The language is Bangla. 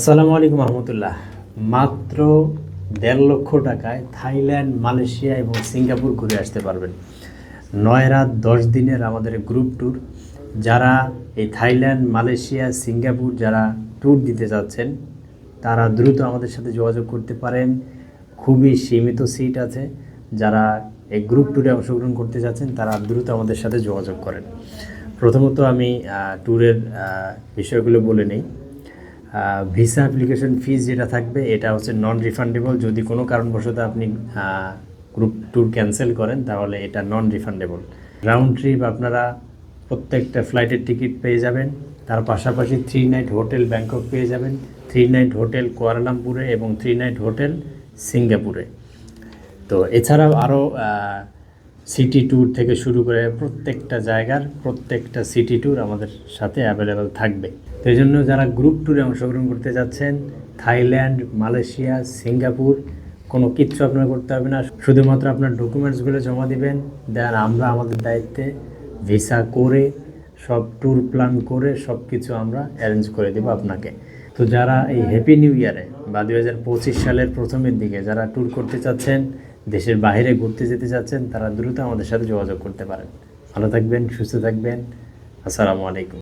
আসসালামু আলাইকুম রহমতুল্লাহ। মাত্র দেড় লক্ষ টাকায় থাইল্যান্ড, মালয়েশিয়া এবং সিঙ্গাপুর ঘুরে আসতে পারবেন। নয় রাত, দশ দিনের আমাদের গ্রুপ ট্যুর যারা এই থাইল্যান্ড, মালয়েশিয়া, সিঙ্গাপুর যারা ট্যুর দিতে যাচ্ছেন, তারা দ্রুত আমাদের সাথে যোগাযোগ করতে পারেন। খুবই সীমিত সিট আছে। যারা এই গ্রুপ ট্যুরে অংশগ্রহণ করতে যাচ্ছেন, তারা দ্রুত আমাদের সাথে যোগাযোগ করেন। প্রথমত আমি ট্যুরের বিষয়গুলো বলে নিই। ভিসা অ্যাপ্লিকেশন ফিস যেটা থাকবে, এটা হচ্ছে নন রিফান্ডেবল যদি কোনো কারণবশত আপনি গ্রুপ ট্যুর ক্যান্সেল করেন, তাহলে এটা নন রিফান্ডেবল রাউন্ড ট্রিপ আপনারা প্রত্যেকটা ফ্লাইটের টিকিট পেয়ে যাবেন। তার পাশাপাশি থ্রি নাইট হোটেল ব্যাংকক পেয়ে যাবেন। থ্রি নাইট হোটেল কুয়ালালামপুরে এবং থ্রি নাইট হোটেল সিঙ্গাপুরে তো এছাড়াও আরও সিটি ট্যুর থেকে শুরু করে প্রত্যেকটা জায়গার প্রত্যেকটা সিটি ট্যুর আমাদের সাথে অ্যাভেলেবেল থাকবে। এই জন্য যারা গ্রুপ ট্যুরে অংশগ্রহণ করতে যাচ্ছেন, থাইল্যান্ড, মালয়েশিয়া, সিঙ্গাপুর, কোনো কিচ্ছু আপনার করতে হবে না। শুধুমাত্র আপনার ডকুমেন্টসগুলো জমা দিবেন দেন আমরা আমাদের দায়িত্বে ভিসা করে, সব ট্যুর প্ল্যান করে সব কিছু আমরা অ্যারেঞ্জ করে দেবো আপনাকে। তো যারা এই হ্যাপি নিউ ইয়ারে বা দুই হাজার পঁচিশ সালের প্রথমের দিকে যারা ট্যুর করতে চাচ্ছেন, দেশের বাইরে ঘুরতে যেতে চাচ্ছেন, তারা দ্রুত আমাদের সাথে যোগাযোগ করতে পারেন। ভালো থাকবেন, সুস্থ থাকবেন। আসসালামু আলাইকুম।